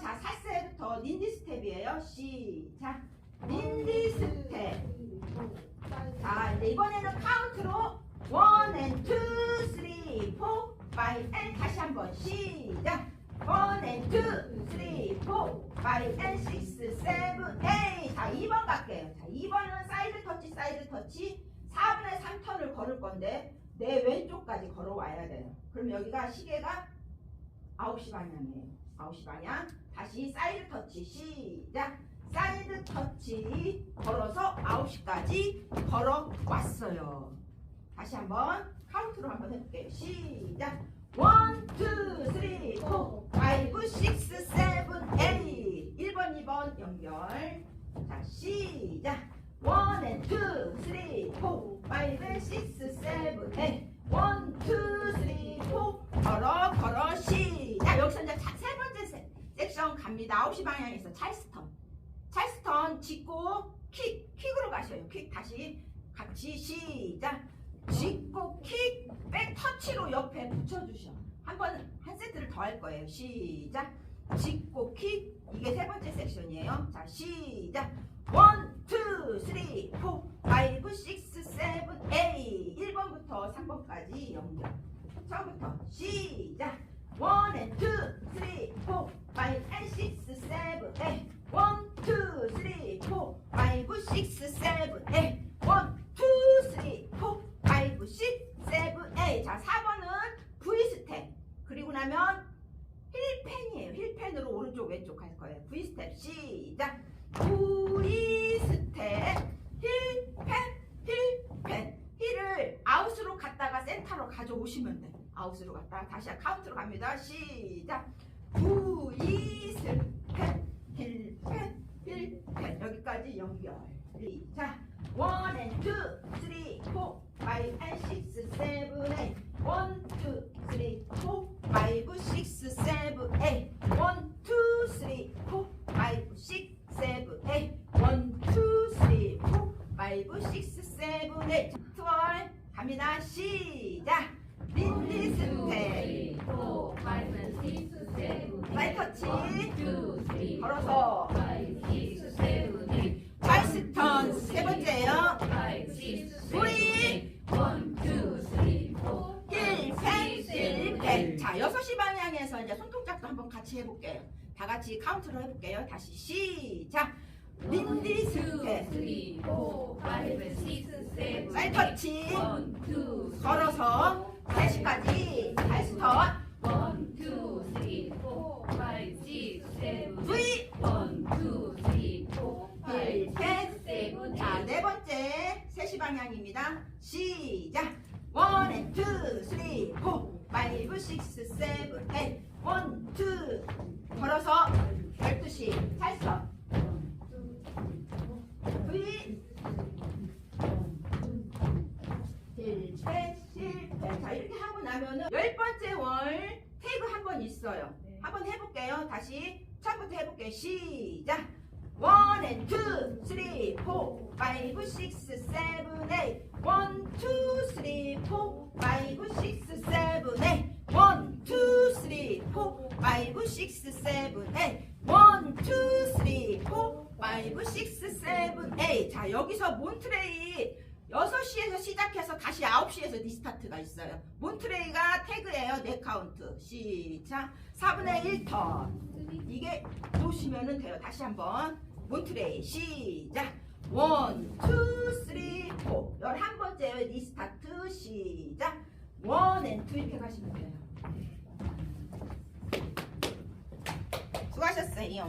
자, 4세부터 닌디 스텝이에요. 시작. 닌디 스텝. 자, 이제 이번에는 카운트로 1 and 2, 3, 4, 5 and 다시 한번 시작. 1 and 2, 3, 4, 5 and 6, 7, 8. 자, 2번 갈게요. 자, 2번은 사이드 터치, 사이드 터치. 4분의 3턴을 걸을 건데 내 왼쪽까지 걸어와야 돼요. 그럼 여기가 시계가 9시 방향이에요. 9시 방향. 다시 사이드 터치 시작. 사이드 터치 걸어서 9시까지 걸어왔어요. 다시 한번 카운트로 한번 해볼게요. 시작. 1, 2, 3, 4, 5, 6, 7, 8. 1번, 2번 연결. 자, 시작. 1 and 2, 3, 4, 5 and 6, 7, 8. 1, 2, 3, 4. 걸어, 걸어, 시작. 여기서 이제 섹션 갑니다. 9시 방향에서 찰스턴. 찰스턴 짚고 킥, 킥으로 가셔요. 킥 다시 같이 시작. 짚고 킥, 백 터치로 옆에 붙여주셔. 한 번, 한 세트를 더 할 거예요. 시작. 짚고 킥, 이게 세 번째 섹션이에요. 자, 시작. 1, 힐펜으로 오른쪽 왼쪽 할 거예요. V 스텝 시작. V 스텝 힐 펜 힐 펜 힐을 아웃으로 갔다가 센터로 가져오시면 돼. 아웃으로 갔다가 다시 카운트로 갑니다. 시작. V 스텝 힐 펜 힐 펜 여기까지 연결. 시작. 1 and 2, 3, 4, 5 and 6, 시작. 린디 스텝. 사이 터치. 걸어서 찰스턴 세 번째예요. 우리 힐펜 힐펜. 자, 6시 방향에서 이제 손동작도 한번 같이 해볼게요. 다 같이 카운트로 해볼게요. 다시 시작. 터치. 걸어서 3시까지 찰스턴. V 힐펜. 자, 네 번째 3시 방향입니다. 시작. 1 and 2, 3, 4, 5, 6, 7, 8. 1, 하고 나면은 열 번째 월 테이블 한번 있어요. 한번 해볼게요. 다시 처음부터 해볼게요. 시작. 1 and 2, 3, 4, 5, 6, 7, 8. 1, 2, 3, 4, 5, 6, 7, 8. 1, 2, 3, 4, 5, 6, 7, 8. 1, 2, 3, 4, 5, 6, 7, 8. 자, 여기서 몬트레이 6시에서 시작해서 다시 9시에서 리스타트가 있어요. 몬트레이가 태그예요. 네 카운트. 시작. 4분의 1턴. 이게 보시면은 돼요. 다시 한번 몬트레이 시작. 1, 2, 3, 4. 11번째 리스타트 시작. 1 and 2 이렇게 가시면 돼요. 수고하셨어요.